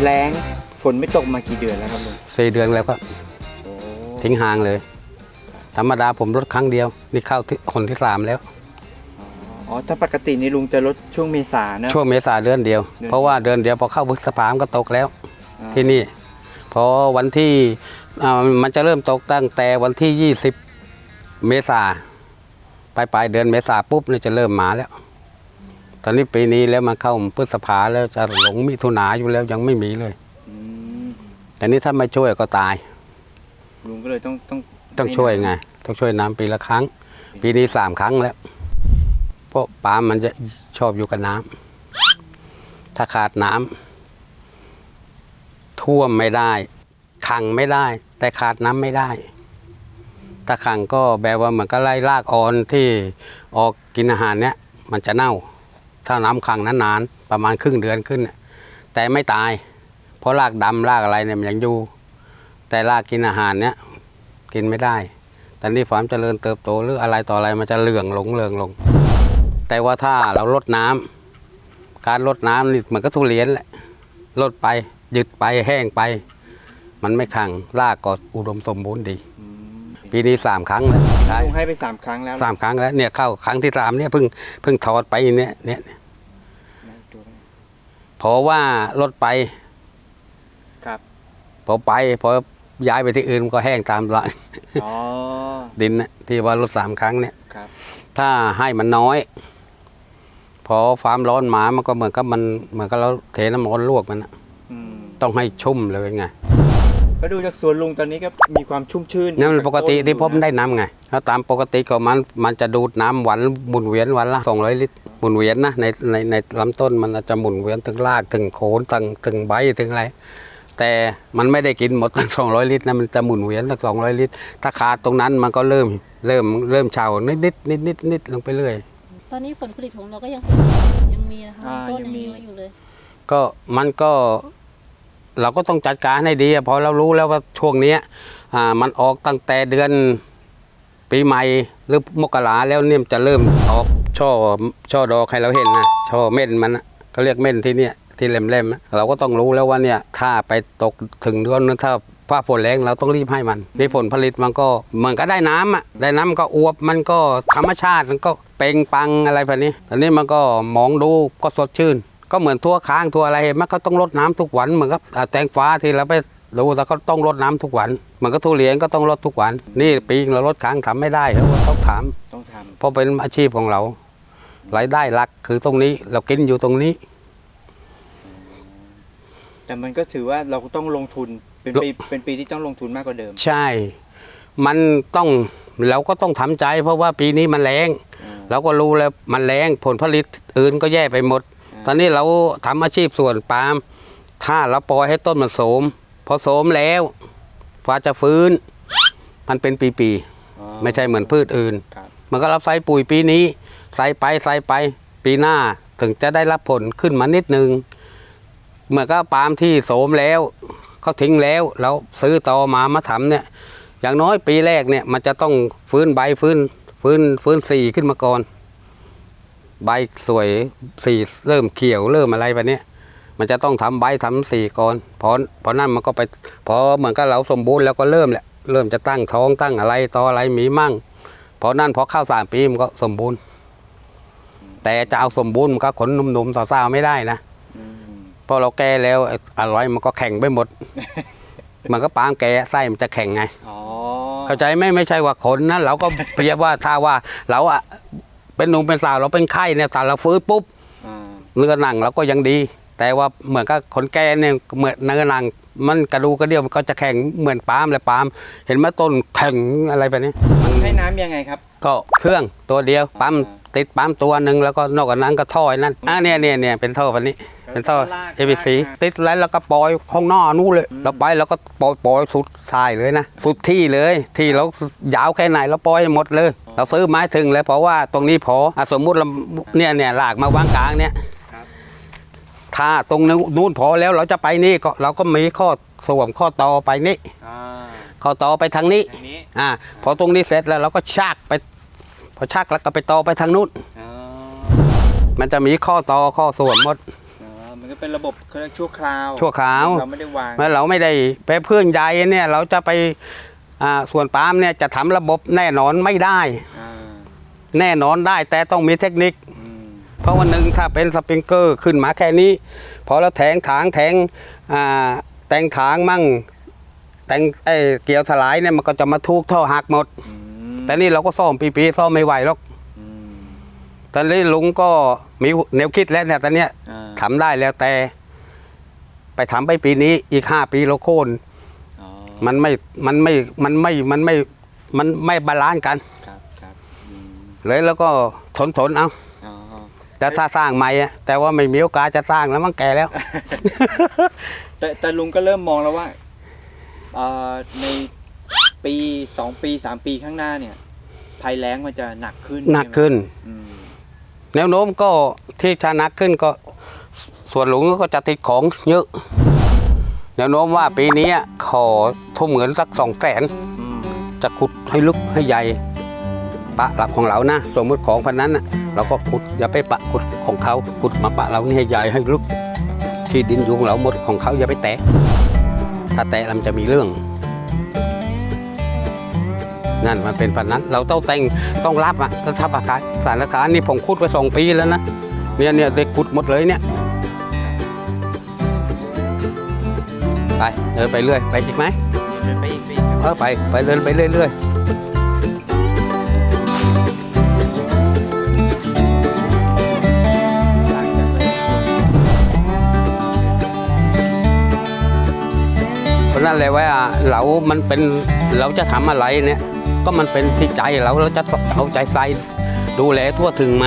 ที่นี่มันแรงฝนไม่ตกมากี่เดือนแล้วครับลุงสี่เดือนแล้วก็โอ้ทิ้งห่างเลย ธรรมดาผมลดครั้งเดียว นี่เข้าที่คนที่สามแล้ว อ๋อถ้าปกตินี่ลุงจะลดช่วงเมษาเนอะ ช่วงเมษาเดือนเดียว เดือน เพราะว่าเดือนเดียวพอเข้าพฤษภามันก็ตกแล้ว อ่าที่นี่พอวันที่อ่ามันจะเริ่มตกตั้งแต่วันที่ 20 เมษาปลายปลายๆเดือนเมษาปุ๊บเนี่ยจะเริ่มมาแล้ว ตอนนี้ปีนี้แล้วมาเข้าพฤษภาแล้วจะหลงมิถุนาอยู่แล้วยังไม่มีเลยอืมแต่นี้ถ้าไม่ช่วยก็ตาย ลุงก็เลยต้องต้องต้องช่วยไง ต้องช่วยน้ำปีละครั้ง ปีนี้สามครั้งแล้ว เพราะปลามันจะชอบอยู่กับน้ำถ้าขาดน้ำท่วมไม่ได้ ขังไม่ได้ แต่ขาดน้ำไม่ได้ ถ้าขังก็แบบว่าเหมือนก็ไล่ลากออนที่ออกกินอาหารเนี้ยมันจะเน่า ถ้าน้ำขังนานๆประมาณครึ่งเดือนขึ้นน่ะแต่ไม่ตาย เพราะรากดำรากอะไรเนี่ยมันยังอยู่ แต่รากกินอาหารเนี้ยกินไม่ได้แต่นี่ความเจริญเติบโตหรืออะไรต่ออะไรมันจะเหลื่องลงเหลื่องลง แต่ว่าถ้าเราลดน้ำการลดน้ำนี่เหมือนก็ทุเรียนแหละลดไปหยุดไปแห้งไป มันไม่ขังรากก็อุดมสมบูรณ์ดีอืมปีนี้สามครั้งแล้วใช่ลุงให้ไปสามครั้งแล้วสามครั้งแล้วเนี่ยเข้าครั้งที่สามเนี่ยเพิ่งเพิ่งถอดไปเนี่ยเนี่ย เพราะว่าลดไปครับ พอไปพอย้ายไปที่อื่นมันก็แห้งตามหลังอ๋อ ดินนะที่ว่าลดสามครั้งเนี่ย ครับ ถ้าให้มันน้อย พอความร้อนมามันก็เหมือนกับมันเหมือนกับเราเทน้ำร้อนลวกมันนะอืม ต้องให้ชุ่มเลยไง ก็ดูจากสวนลุงตอนนี้ก็มีความชุ่มชื่นนั่นมันปกติที่พบต้นอยู่นะได้น้ำไงแล้วตามปกติก็มันมันจะดูดน้ำวันหมุนเวียนวันละ200 ลิตรหมุนเวียนนะในในในลำต้นมันจะหมุนเวียนถึงรากถึงโคนถึงถึงใบถึงอะไรแต่มันไม่ได้กินหมดทั้ง200 ลิตรนะมันจะหมุนเวียนตั้ง200 ลิตร ถ้าขาดตรงนั้นมันก็เริ่มเริ่มเริ่มเฉานิดนิดนิดนิดนิดลงไปเรื่อยตอนนี้ผลผลิตของเราก็ยังเห็นยังมีนะคะอ่าต้นยัยังงมีมีไว้อยู่เลย ก็มันก็ เราก็ต้องจัดการให้ดีพราะเรารู้แล้วว่าช่วงนี้มันออกตั้งแต่เดือนปีใหม่หรือมกราแล้วเนี่ยมันจะเริ่มออกช่อช่อดอกให้เราเห็นนะช่อเม่นมันนะเขาเรียกเม่นที่เนี่ยที่แหลมๆนะเราก็ต้องรู้แล้วว่าเนี่ยถ้าไปตกถึงเดือนนึงถ้าฟ้าฝนแรงเราต้องรีบให้มันนี่ผลผลิตมันก็เหมือนก็ได้น้ำอะได้น้ำมันก็อวบมันก็ธรรมชาติมันก็เป่งปังอะไรแบบนี้ตอนนี้มันก็มองดูก็สดชื่น ก็เหมือนทั่วค้างทั่วอะไรมันก็ต้องรดน้ำทุกวันเหมือนกับอ่าแตงฟ้าที่เราไปดูแล้วก็ต้องรดน้ำทุกวันเหมือนกับทุเรียนก็ต้องรดทุกวัน นี่ปีนึงเรารดค้างทำไม่ได้เราก็ต้องถามต้องทเพราะเป็นอาชีพของเรารายได้หลักคือตรงนี้เรากินอยู่ตรงนี้ำแต่มันก็ถือว่าเราก็ต้องลงทุนเป็นปีเป็นปีที่ต้องลงทุนมากกว่าเดิม ใช่ มันต้องเราก็ต้องทำใจ เพราะว่าปีนี้มันแรงอ่าเราก็รู้แล้วมันแรงผลผลิตอื่นก็แย่ไปหมดอ่า ตอนนี้เราทำอาชีพส่วนปาล์มถ้าเราปล่อยให้ต้นมันโสม พอโสมแล้วฟ้าจะฟื้น มันเป็นปีอ๋อๆไม่ใช่เหมือนพืชอื่นครับมันก็รับใส่ปุ๋ยปีนี้ ใส่ไปใส่ไปปีหน้าถึงจะได้รับผลขึ้นมานิดนึงเหมือนก็ปาล์มที่โสมแล้วเขาทิ้งแล้วแล้วซื้อต่อมามาทำเนี่ย อย่างน้อยปีแรกเนี่ยมันจะต้องฟื้นใบฟื้นฟื้นฟื้นสีขึ้นมาก่อน ใบสวยสีเริ่มเขียวเริ่มอะไรแบบเนี้ยมันจะต้องทำใบทำสีก่อนพอพอนั่นมันก็ไปพอเหมือนกับเราสมบูรณ์แล้วก็เริ่มแหละเริ่มจะตั้งท้องตั้งอะไรต่ออะไรมีมั่งพอนั่นพอเข้าสามปีมันก็สมบูรณ์ แต่จะเอาสมบูรณ์มันก็ขนหนุ่มๆต่อสาวไม่ได้นะอืมเพราะเราแก่แล้วไอ้อะไรมันก็แข็งไปหมด มันก็ปาล์มแก่ไส้มันจะแข็งไงอ๋อเข้าใจไหมไม่ใช่ว่าขนนะเราก็เปรียบว่าถ้าว่าเราอะ เป็นหนุ่มเป็นสาวเราเป็นไข้เนี่ยแต่เราฟื้นปุ๊บอ่าเนื้อหนังเราก็ยังดี แต่ว่าเหมือนกับคนแก่เนี่ยเหมือนเนื้อหนัง มันกระดูกกระเดี่ยวมันก็จะแข็งเหมือนปาล์มเลยปาล์มเห็นไหมต้นแข็งอะไรแบบนี้ให้น้ำยังไงครับ ก็เครื่องตัวเดียวปั๊มอ่าติดปั๊มตัวหนึ่งแล้วก็นอกจากนั้นก็ท่อไอ้นั่นอ่าเนี่ยเนี่ยเนี่ยเป็นท่อแบบนี้ เป็นท่อลาก ABC ลากมาติดแล้วแล้วก็ปล่อยข้างหน้านู้นเลยเราไปแล้วก็ปล่อยปล่อยสุดทายเลยนะ สุดที่เลย ที่เรายาวแค่ไหนเราปล่อยหมดเลย เราซื้อไม้ถึงแล้วเพราะว่าตรงนี้พออะสมมุติเราเนี่ยเนี่ยลากมาวางกลางเนี่ยครับถ้าตรงนู้นพอแล้วเราจะไปนี่ก็เราก็มีข้อสวมข้อต่อไปนี่อ่าข้อต่อไปทางนี้ทางนี้อ่าพอตรงนี้เสร็จแล้วเราก็ชักไป พอชักแล้วก็ไปต่อไปทางนู้นอ๋อมันจะมีข้อต่อข้อสวมหมดอ๋อมันก็เป็นระบบเขาเรียกชั่วคราวชั่วคราวเราไม่ได้วางเมื่อเราไม่ได้ไปเพื่อนใหญ่เนี่ย เราจะไปอ่า ส่วนปาล์มเนี่ยจะทำระบบแน่นอนไม่ได้อ่าแน่นอนได้แต่ต้องมีเทคนิคอืมเพราะวันหนึ่งถ้าเป็นสปริงเกอร์ขึ้นมาแค่นี้ พอเราแทงถางแทงอ่าแต่งถางมั่งแต่งไอ้เกี่ยวถลายเนี่ยมันก็จะมาทุกท่อหักหมดอืมแต่นี่เราก็ซ่อมปีๆซ่อมไม่ไหวหรอกอืมตอนนี้ลุงก็มีแนวคิดแล้วเนี่ยตอนเนี้ยอ่าทำได้แล้วแต่ ไปทำไปปีนี้อีกห้าปีเราโค่นอ๋อ มันไม่มันไม่มันไม่มันไม่มันไม่บาลานซ์กัน ครับครับอืมเลยแล้วก็ทนทนๆเอาอ๋อแต่ถ้าสร้างใหม่อะแต่ว่าไม่มีโอกาสจะสร้างแล้วมันแก่แล้ว แต่แต่ลุงก็เริ่มมองแล้วว่าเอ่อในปีสองปีสามปีข้างหน้าเนี่ยภัยแล้งมันจะหนักขึ้นหนักขึ้น ใช่ไหมอืมแนวโน้มก็ที่จะหนักขึ้นก็ส่วนหลวงก็จะติดของเยอะ แนวโน้มว่าปีนี้ขอทุ่มเงินสักสองแสนจะขุดให้ลึกให้ใหญ่ ปะหลักของเรานะ สมมติของพันนั้นเราก็ขุดอย่าไปปะขุดของเขาขุดมาปะเรานี่ให้ใหญ่ให้ลึกที่ดินอยู่ของเราหมดของเขาอย่าไปแตะถ้าแตะมันจะมีเรื่อง นั่นมันเป็นพันนั้น เราต้องแต่งต้องรับอะถ้าทับอากาศสถานการณ์นี่ผมขุดไปสองปีแล้วนะเนี่ยเนี่ยเด็กขุดหมดเลยเนี่ย ไปเดินไปเรื่อยไปอีกไหมเดินไปอีกปีครับเออไปไปเดินไปเรื่อยๆเพราะนั่นเลยว่าเรามันเป็นเราจะทำอะไรเนี่ย ก็มันเป็นที่ใจเราเราจะเอาใจใส่ดูแลทั่วถึงไหม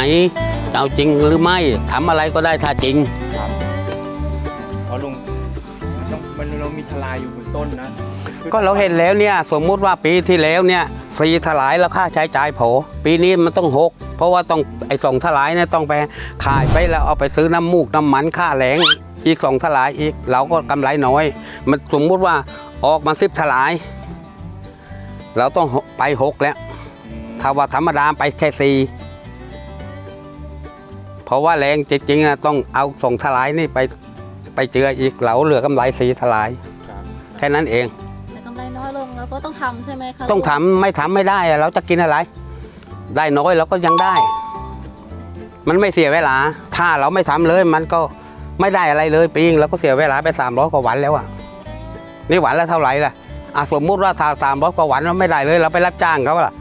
จะเอาจริงหรือไม่ทำอะไรก็ได้ถ้าจริง อยู่บนต้นนะก็เราเห็นแล้วเนี่ยสมมุติว่าปีที่แล้วเนี่ยสีถลายแล้วค่าใช้จ่ายโผปีนี้มันต้องหกเพราะว่าต้องไอ้สองถลายเนี่ยต้องไปขายไปแล้วเอาไปซื้อน้ำมูกน้ำมันค่าแรงอีกสองถลายอีกเราก็กำไรน้อย มันสมมุติว่าออกมาสิบถลาย เราต้องไปหกแล้วถ้าว่าธรรมดาไปแค่สี่เพราะว่าแรงจริงๆอะต้องเอาส่งถลายนี่ไปไปเจืออีกเราเหลือกำไรสีถลาย ครับแค่นั้นเอง แต่กำไรน้อยลงเราก็ต้องทำใช่ไหมคะต้องทำไม่ทำไม่ได้อะเราจะกินอะไร ได้น้อยเราก็ยังได้ มันไม่เสียเวลา ถ้าเราไม่ทำเลย มันก็ไม่ได้อะไรเลยปีงเราก็เสียเวลาไปสามร้อยกว่าวันแล้วอะนี่วันละเท่าไหร่ล่ะอะสมมุติว่าถ้าสามร้อยกว่าวันเราไม่ได้เลย เราไปรับจ้างเขาล่ะ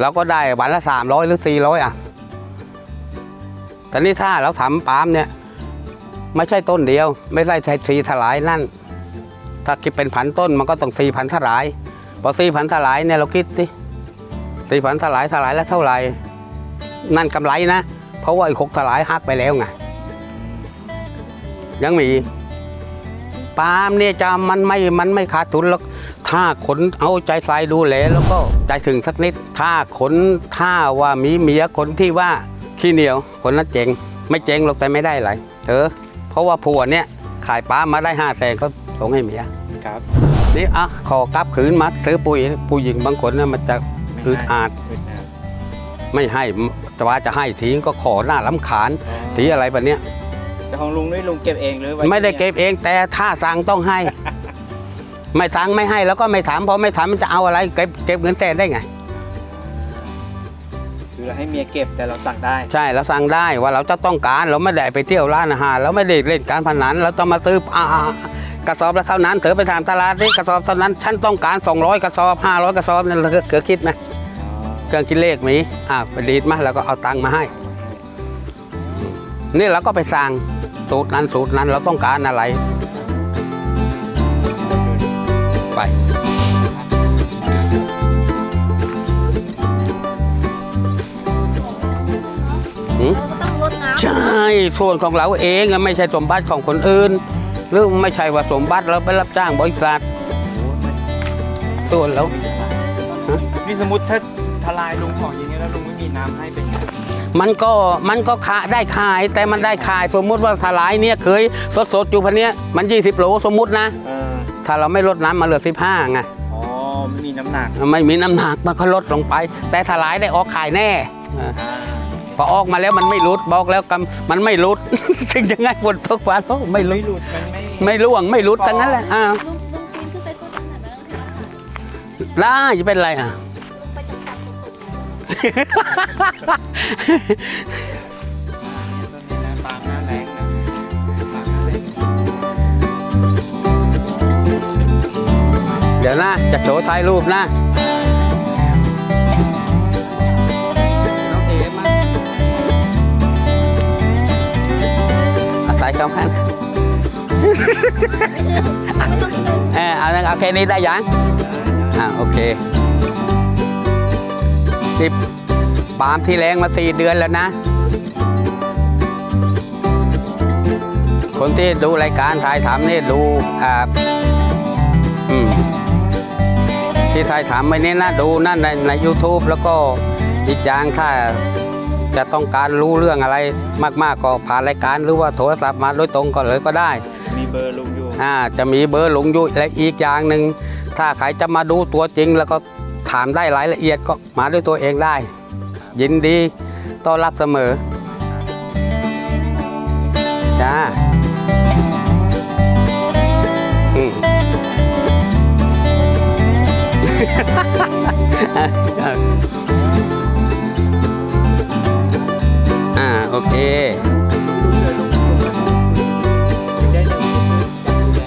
เราก็ได้วันละสามร้อยหรือสี่ร้อยอะแต่นี่ถ้าเราทำปาล์มเนี่ย ไม่ใช่ต้นเดียว ไม่ใช่สีถลายนั่น ถ้าคิดเป็นพันต้นมันก็ต้องสี่พันถลาย พอสี่พันถลายเนี่ยเราคิดสิสี่พันถลายถลายแล้วเท่าไหร่ นั่นกำไรนะ เพราะว่าไอ้หกถลายหักไปแล้วไง ยังมีปาล์มเนี่ยจะมันไม่ มันไม่ขาดทุนหรอกถ้าขนเอาใจใส่ดูแลแล้วก็ใจถึงสักนิด ถ้าขนถ้าว่ามีเมียคนที่ว่าขี้เหนียว คนนั้นเจ๋ง ไม่เจ๋งหรอกแต่ไม่ได้อะไรเออ เพราะว่าผัวเนี่ยขายปาล์มมาได้ห้าแสนก็ส่งให้เมีย ครับนี่อะขอกลับคืนมาซื้อปุ๋ยผู้หญิงบางคนเนี่ยมันจะไม่อึดให้อัดอึดอัดไม่ให้แต่ว่าจะให้ทิ้งก็ขอหน้าลำขานอ๋อทีอะไรแบบเนี้ยแต่ของลุงนี่ลุงเก็บเองหรือว้ไม่ได้ที่เก็บเองแต่ถ้าสั่งต้องให้ ไม่สั่งไม่ให้แล้วก็ไม่ถามพอไม่ถามมันจะเอาอะไรเก็บเก็บเงินแต่ได้ไงคือเราให้เมียเก็บแต่เราสั่งได้ ใช่เราสั่งได้ว่าเราจะต้องการเราไม่ได้ไปเที่ยวร้านอาหารเราไม่ได้เล่นการพนันเราต้องมาซื้ออ่า กระสอบละเท่านั้นเถอะไปถามตลาดนี่กระสอบเท่านั้นฉันต้องการ 200 กระสอบ 500 กระสอบนั่นเราเกือคิดไหมอ๋อเครื่องคิดเลขมีอ่าไปดีดมาแล้วก็เอาตังค์มาให้ นี่เราก็ไปสั่งสูตรนั้นสูตรนั้นเราต้องการอะไร ไปหืมเราก็ต้องลดน้ำใช่ส่วนของเราเองอะไม่ใช่สมบัติของคนอื่น หรือไม่ใช่ว่าสมบัติเราไปรับจ้างบริษัทส่วนเรานี่สมมติถ้าทลายลุงของอย่างเงี้ยแล้วลุงไม่มีน้ำให้เป็นไงมันก็มันก็ขายได้ขายแต่มันได้ขายสมมุติว่าถลายเนี่ยเคยสดสดๆอยู่พันเนี้ยมัน 20โลสมมุตินะเออถ้าเราไม่ลดน้ำมาเหลือ 15ไงอ๋อไม่มีน้ำหนักไม่มีน้ำหนักมันก็ลดลงไป แต่ถลายได้ออกขายแน่อ่าอ่า พอออกมาแล้วมันไม่รุดบอกแล้วกำมันไม่รุด ถึงยังไงฝนตกฟ้าตกไม่รุไม่ดหลุดมันไม่ไม่ร่วงไม่รุดทั้งนั้นแหละอ่าลุงลุงปีนขึ้นไปต้นนั้นนะล่าจะเป็นไรอะ ลุงไปจับจับตรงๆต้นนี้นะปาล์มหน้าแรงนะปาล์มหน้าแรงเดี๋ยวนะจะโชว์ถ่ายรูปนะาศัยคำคันไม่ต้องเลยเออเอาเอาแค่นี้ได้ยังอ่าโอเคนี่ปาล์มที่แรงมาสี่เดือนแล้วนะ คนที่ดูรายการถ่ายถามนี่ดูอ่าอืมที่ถ่ายถามไปนี่นะดูนั่นในใน YouTube แล้วก็อีกอย่างถ้า จะต้องการรู้เรื่องอะไรมากๆก็ผ่านรายการหรือว่าโทรศัพท์มาโดยตรงก็เลยก็ได้ มีเบอร์ลุงอยู่อ่าจะมีเบอร์หลงอยู่และอีกอย่างหนึ่งถ้าใครจะมาดูตัวจริง แล้วก็ถามได้รายละเอียดก็มาด้วยตัวเองได้ ยินดีต้อนรับเสมอจ้าอืม เคได้เลยจากดูแล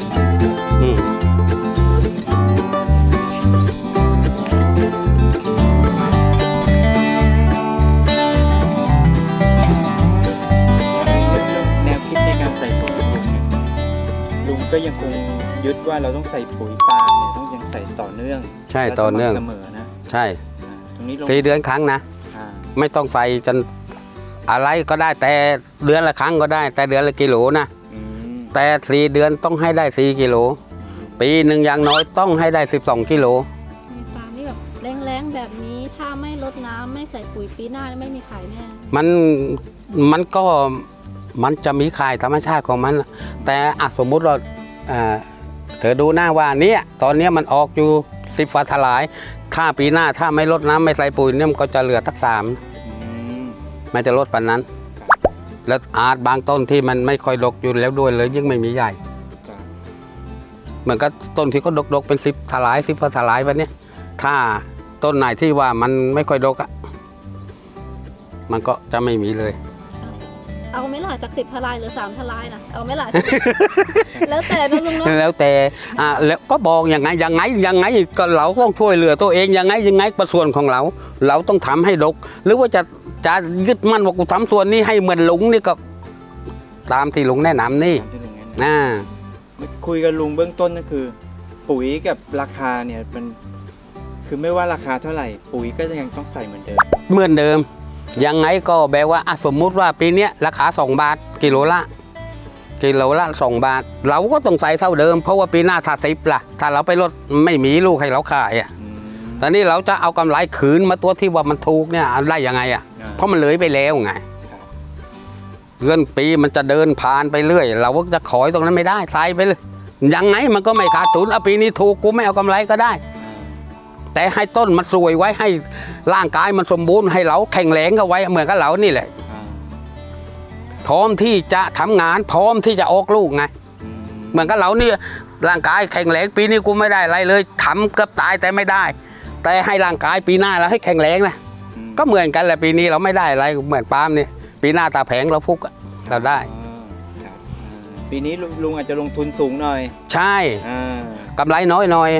อืมแนวคิดในการใส่ปุ๋ยของลุงเนี่ยลุงก็ยังคงยึดว่าเราต้องใส่ปุ๋ยปาล์มเนี่ยต้องยังใส่ต่อเนื่องใช่ต่อเนื่องและสม่ำเสมอนะใช่อ่าตรงนี้ลุงสี่เดือนครั้งนะ อ่าไม่ต้องใส่จน อะไรก็ได้แต่เดือนละครั้งก็ได้ แต่เดือนละกิโลนะอืมแต่สี่เดือนต้องให้ได้สี่กิโล ปีหนึ่งอย่างน้อยต้องให้ได้สิบสองกิโลในฟาร์มนี่แบบแรงๆแบบนี้ถ้าไม่ลดน้ำไม่ใส่ปุ๋ยปีหน้าไม่มีขายแน่มันมันก็มันจะมีขายธรรมชาติของมัน แต่อะสมมุติเราอ่าเธอดูหน้าว่าเนี้ยตอนเนี้ยมันออกอยู่สิบฟ้าทลาย ถ้าปีหน้าถ้าไม่ลดน้ำไม่ใส่ปุ๋ยเนี่ยมันก็จะเหลือทักสามอื มมันจะลดปันนั้น แล้วอาจบางต้นที่มันไม่ค่อยดกอยู่แล้วด้วยเลยยิ่งไม่มีใหญ่ครับเหมือนกับต้นที่เขาดกๆเป็นสิบทลายสิบทลายวันนี้ยถ้าต้นไหนที่ว่ามันไม่ค่อยดกอะมันก็จะไม่มีเลย เอาไหม่ล่ะจากสิบทลายหรือสามทลายนะเอาไหม่ล่ะ แล้วแต่นะลุงเนาะแล้วแต่อ่าแล้วก็บอกยังไงยังไงยังไงก็เราต้องช่วยเหลือตัวเองยังไงยังไงประส่วนของเรา เราต้องทำให้ดก หรือว่าจะ จะยึดมั่นว่ากูทำส่วนนี้ให้เหมือนลุงนี่ก็ ตามที่ลุงแนะนำนี่ตามที่ลุงแนะนอ่าำคุยกับลุงเบื้องต้นก็คือ ปุ๋ยกับราคาเนี่ยมันคือไม่ว่าราคาเท่าไหร่ ปุ๋ยก็ยังต้องใส่เหมือนเดิมเหมือนเดิม ยังไงก็แบบว่าอะสมมุติว่าปีเนี้ยราคา 2 บาทกิโลละ กิโลละ 2 บาท เราก็ต้องใส่เท่าเดิม เพราะว่าปีหน้าถ้าสิบล่ะ ถ้าเราไปลดไม่มีลูกให้เราขายอะอืม ตอนนี้เราจะเอากำไรคืนมาตัวที่ว่ามันถูกเนี่ยได้ยังไงอะอ่าเพราะมันเลยไปแล้วไงครับเดือนปีมันจะเดินผ่านไปเรื่อย เราก็จะขอยตรงนั้นไม่ได้ใส่ไปเลยยังไงมันก็ไม่ขาดทุนเอาปีนี้ถูกกูไม่เอากำไรก็ได้อ่าแต่ให้ต้นมันสวยไว้ให้ร่างกายมันสมบูรณ์ให้เราแข็งแรงเอาไว้เหมือนกับเรานี่แหละอ่าพร้อมที่จะทำงาน พร้อมที่จะออกลูกไงอืมเหมือนกับเรานี่ร่างกายแข็งแรงปีนี้กูไม่ได้อะไรเลยทำเกือบตายแต่ไม่ได้ แต่ให้ร่างกายปีหน้าเราให้แข็งแรงนะอืมก็เหมือนกันแหละปีนี้เราไม่ได้อะไรเหมือนปาล์มนี่ปีหน้าตาแผงเราฟุกอะเราได้อ๋อครับอ่าปีนี้ลุงลุงอาจจะลงทุนสูงหน่อยใช่อ่ากำไรน้อยหน่อย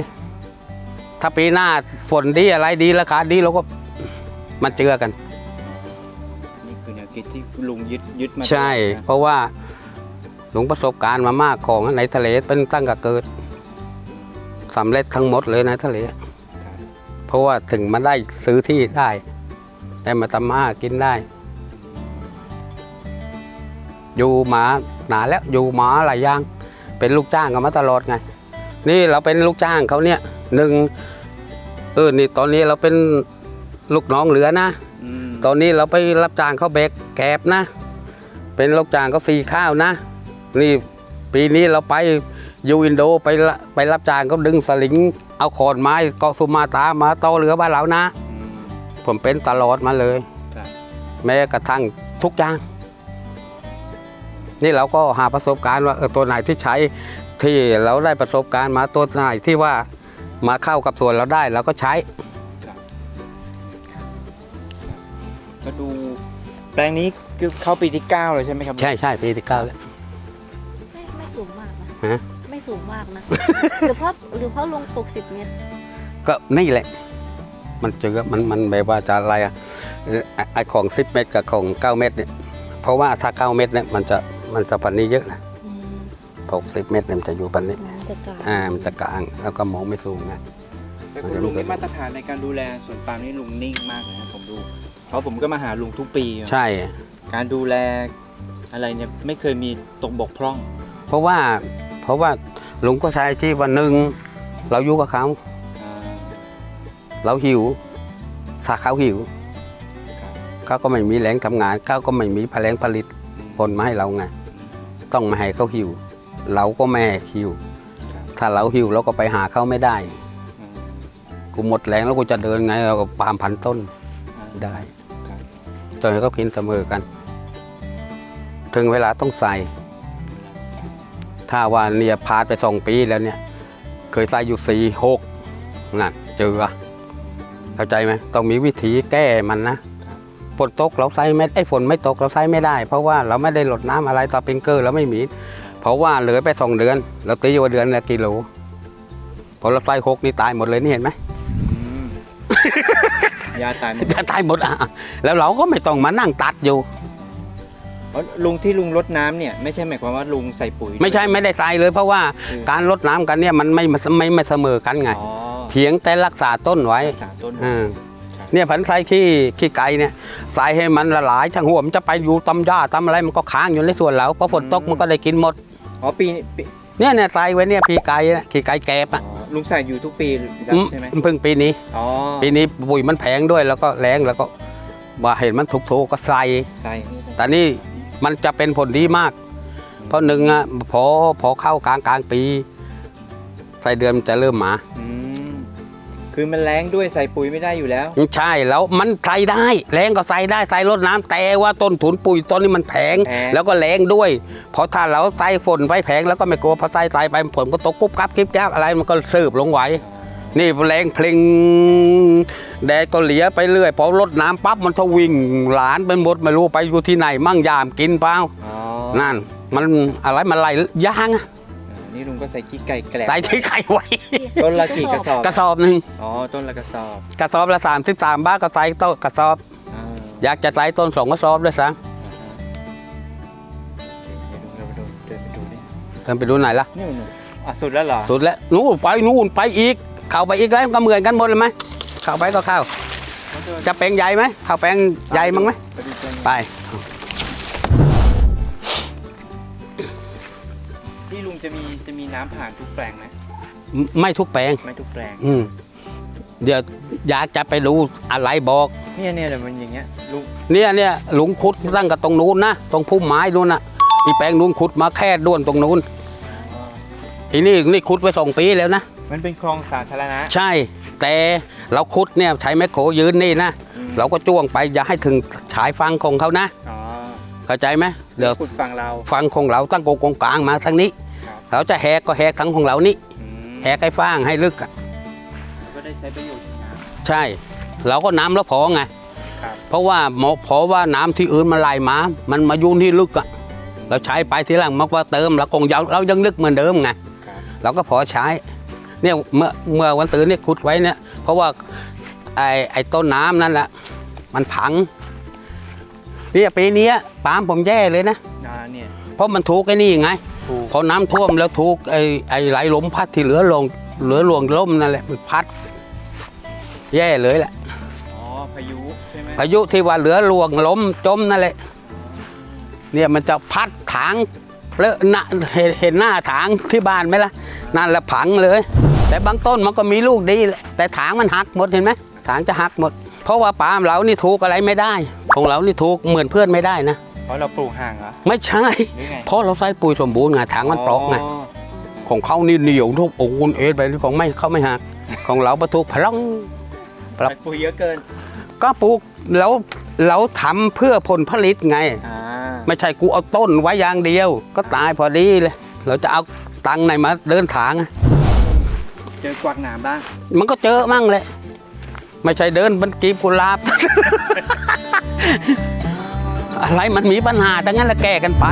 ถ้าปีหน้าฝนดีอะไรดีราคาดีเราก็มาเจือกัน นี่คือแนวคิดที่ลุงยึดยึดมาใช่ตลอดนะเพราะว่าหลวงประสบการณ์มามากของในทะเลเป็นตั้งแต่เกิดสำเร็จทั้งหมดเลยในทะเลครับ เพราะว่าถึงมาได้ซื้อที่ได้ได้มาทำมาหากินได้ อยู่หมาหนาแล้วอยู่หมาหลายอย่าง เป็นลูกจ้างกันมาตลอดไง นี่เราเป็นลูกจ้างเขาเนี่ยหนึ่งเออนี่ตอนนี้เราเป็นลูกน้องเหลือนะอืมตอนนี้เราไปรับจ้างเขาแบกแกบนะ เป็นลูกจ้างเขาสีข้าวนะ นี่ปีนี้เราไป ยูอินโดไปละไปรับจ้างเขาดึงสลิง เอาขอนไม้เกาะสุมาตรามาต่อเรือบ้านเรานะอืมผมเป็นตลอดมาเลย ครับ แม้กระทั่งทุกอย่าง นี่เราก็หาประสบการณ์ว่าเออตัวไหนที่ใช้ที่เราได้ประสบการณ์มาตัวไหนที่ว่ามาเข้ากับส่วนเราได้เราก็ใช้ มาดูแปลงนี้คือเข้าปีที่เก้าเลยใช่ไหมครับใช่ใช่ปีที่เก้าแล้วไม่ไม่สูงมากนะฮะ ไม่สูงมากนะ หรือเพราะหรือเพราะลุงปลูกสิบเมตร ก็นี่แหละ มันเจอมันมันแบบว่าจะอะไรอะเอ่อไอ้ไอของ10เมตรกับของ9เมตรเนี่ยเพราะว่าถ้า9เมตรเนี่ยมันจะมันจะปันนี้เยอะนะอืมหกสิบเมตรเนี่ยมันจะอยู่ปันนี้น้ำจะกลางอ่ามันจะกลางแล้วก็มองไม่สูงนะแต่คุณลุงนี่มาตรฐานในการดูแลสวนปาล์มนี่ลุงนิ่งมากเลยนะผมดู เพราะผมก็มาหาลุงทุกปี ใช่ การดูแลอะไรเนี่ยไม่เคยมีตกบกพร่อง เพราะว่า เพราะว่าลุงก็ใช้ที่วันหนึ่งเราอยู่กับเขาอ่าเราหิวถ้าเขาหิวครับเขาก็ไม่มีแรงทำงานเขาก็ไม่มีแรงผลิตผลมาให้เราไงต้องมาให้เขาหิว เราก็ไม่ให้หิวครับถ้าเราหิวเราก็ไปหาเขาไม่ได้อืมกูหมดแรงแล้วกูจะเดินไงเราก็ปาล์มพันต้นอ่าได้ครับจนให้เขากินเสมอกัน ถึงเวลาต้องใส่ ถ้าว่าเนี่ยพาดไปสองปีแล้วเนี่ย เคยใส่อยู่สี่หกนั่นเจอเข้าใจไหมต้องมีวิธีแก้มันนะฝนตกเราใส่ไม่ไอ้ฝนไม่ตกเราใส่ไม่ได้ เพราะว่าเราไม่ได้หลดน้ำอะไรต่อเป็นเกอร์เราไม่มี เพราะว่าเหลือไปสองเดือน เราตีว่าเดือนละกิโลพอเราใส่หกนี่ตายหมดเลยนี่เห็นไหมอืมยาตายหมดจะตายหมดอะแล้วเราก็ไม่ต้องมานั่งตัดอยู่ อ๋อลุงที่ลุงลดน้ำเนี่ยไม่ใช่หมายความว่าลุงใส่ปุ๋ยไม่ใช่ไม่ได้ใส่เลย เพราะว่าคือการลดน้ำกันเนี่ยมันไม่ไม่ไม่เสมอกันไง อ๋อเพียงแต่รักษาต้นไว้รักษาต้นอ่า ครับเนี่ยผันใส่ขี้ขี้ไก่เนี่ยใส่ให้มันละลายทั้งหัวมันจะไปอยู่ตำหญ้าตำอะไรมันก็ค้างอยู่ในส่วนเราพอฝนตกมันก็ได้กินหมดอ๋อปีนี้ปีเนี่ยเนี่ยใส่ไว้เนี่ยขี้ไก่เนี่ยขี้ไก่แกบอ๋ออะลุงใส่อยู่ทุกปีอืมใช่ไหมเพิ่งปีนี้ อ๋อปีนี้ปุ๋ยมันแพงด้วยแล้วก็แรงแล้วก็ว่าเห็นมันถูกๆก็ใส่ใส่แต่นี่ มันจะเป็นผลดีมาก เพราะหนึ่งอะพอพอเข้ากลางกลางปีใส่เดือนมันจะเริ่มมาอืมคือมันแรงด้วยใส่ปุ๋ยไม่ได้อยู่แล้ว ใช่แล้วมันใส่ได้แรงก็ใส่ได้ใส่รดน้ำแต่ว่าต้นทุนปุ๋ยต้นนี้มันแพงแพง แล้วก็แรงด้วยเพราะถ้าเราใส่ฝนไปแพงแล้วก็ไม่กลัวพอใส่ใส่ไปฝนก็ตกกุบกับกิ๊บจับอะไรมันก็สืบลงไหว นี่แรงเพลงแดดก็เหลียไปเรื่อยพอรดน้ำปั๊บมันทวิ่งหลานเป็นหมดไม่รู้ไปอยู่ที่ไหนมั่งยามกินเปล่าอ๋อนั่น มันอะไรมันไหลยางอะอ่านี่ลุงก็ใส่ขี้ไก่แกลบใส่ที่ไข่ไว้ ต้นละกี่กระสอบกระสอบหนึ่งอ๋อต้นละกระสอบ กระสอบละสามสิบสามบาทก็ใส่ต้นกระสอบอ่าอยากจะใส่ต้นสองกระสอบด้วยซ้อ่าฮะโอเคเดี๋ยวลุงเราไปดูเดินไปดูดิำเดินไปดูไหนล่ะนี่มันอะสุดแล้วเหรอสุดแล้วนู่นไปนู่นไปอีก เข้าไปอีกแล้วก็เหมือนกันหมดเลยไหมเข้าไปก็เข้า จะแปลงใหญ่ไหมเข้าแปลงใหญ่มั้งไหมไปดูแปลงไปที่ลุงจะมีจะมีน้ำผ่านทุกแปลงไหมไม่ทุกแปลงไม่ทุกแปลง อืมเดี๋ยวอยากจะไปดูอะไรบอก เนี่ยเนี่ยเดี๋ยวมันอย่างเงี้ยลุงเนี่ยเนี่ยหลุงขุดตั้งกับตรงนู้นนะตรงพุ่มไม้นู้นนะอีแปลงนู้นขุดมาแค่ด้วนตรงนู้นอ๋ออีนี่นี่ขุดไปสองปีแล้วนะ มันเป็นคลองสาธารณะ ใช่ แต่เราขุดเนี่ยใช้แมคโครยืนนี่นะ อืม เราก็จ้วงไปอย่าให้ถึงฉายฟังของเขานะ อ๋อเข้าใจไหมเดี๋ยวขุดฝั่งเรา ฟังของเราตั้งโกงกลางมาทางนี้ ครับ เราจะแหกก็แหกทั้งของเรานี่อืมแหกไอ้ฟางให้ลึกอะก็ได้ใช้ประโยชน์จากน้ ใช่ เราก็น้ำแล้วพอไงครับเพราะว่าหมอเพราะว่าน้ำที่อื่นมันไหลมา มันมายุ่นที่ลึกอะเราใช้ไปทีหลังมันว่าเติมเราคงยังเรายังลึกเหมือนเดิมไงำครับเราก็พอใช้ เนี่ยเมื่อเมื่อวันตื่นเนี่ยขุดไว้เนี่ย เพราะว่าไอ้ไอ้ต้นน้ำนั่นแหละมันพังเนี่ยปีเนี้ยปาล์มผมแย่เลยนะนาเนี่ยเพราะมันถูกไอ้นี่ไงถูกพอน้ำท่วมแล้วถูกไอ้ไอ้ไหลลมพัดที่เหลือลงเหลือหลวงล่มนั่นแหละมันพัด แย่เลยแหละอ๋อพายุใช่ไหมพายุที่ว่าเหลือหลวงล้มจมนั่นแหละเนี่ยมันจะพัดถางเลอะหน้าเห็นเห็นหน้าถางที่บ้านไหมล่ะนั่นแหละผังเลย แต่บางต้นมันก็มีลูกดีแหละแต่ถางมันหักหมดเห็นไหมถางจะหักหมด เพราะว่าปาล์มเรานี่ถูกอะไรไม่ได้ ของเรานี่ถูกเหมือนเพื่อนไม่ได้นะ เพราะเราปลูกห่างเหรอ ไม่ใช่ หรือไง เพราะเราใส่ปุ๋ยสมบูรณ์ไงถางมันปลอกไงอ๋อของเขานี่เหนียวทุกโอ้โหเอ็ดไปของไม่เขาไม่หัก ของเราประตูพลังครับใส่ปุ๋ยเยอะเกินก็ปลูกแล้วเราทำเพื่อผลผลิตไง อ่าไม่ใช่กูเอาต้นไว้อย่างเดียว ก็ตายพอดีเลย เราจะเอาตังค์ไหนมาเดินทางอะ เจอกวักหนามบ้าง มันก็เจอมั่งแหละ ไม่ใช่เดินบันกีบกุหลาบ อะไรมันมีปัญหาทั้งนั้นแหละแก้กันไป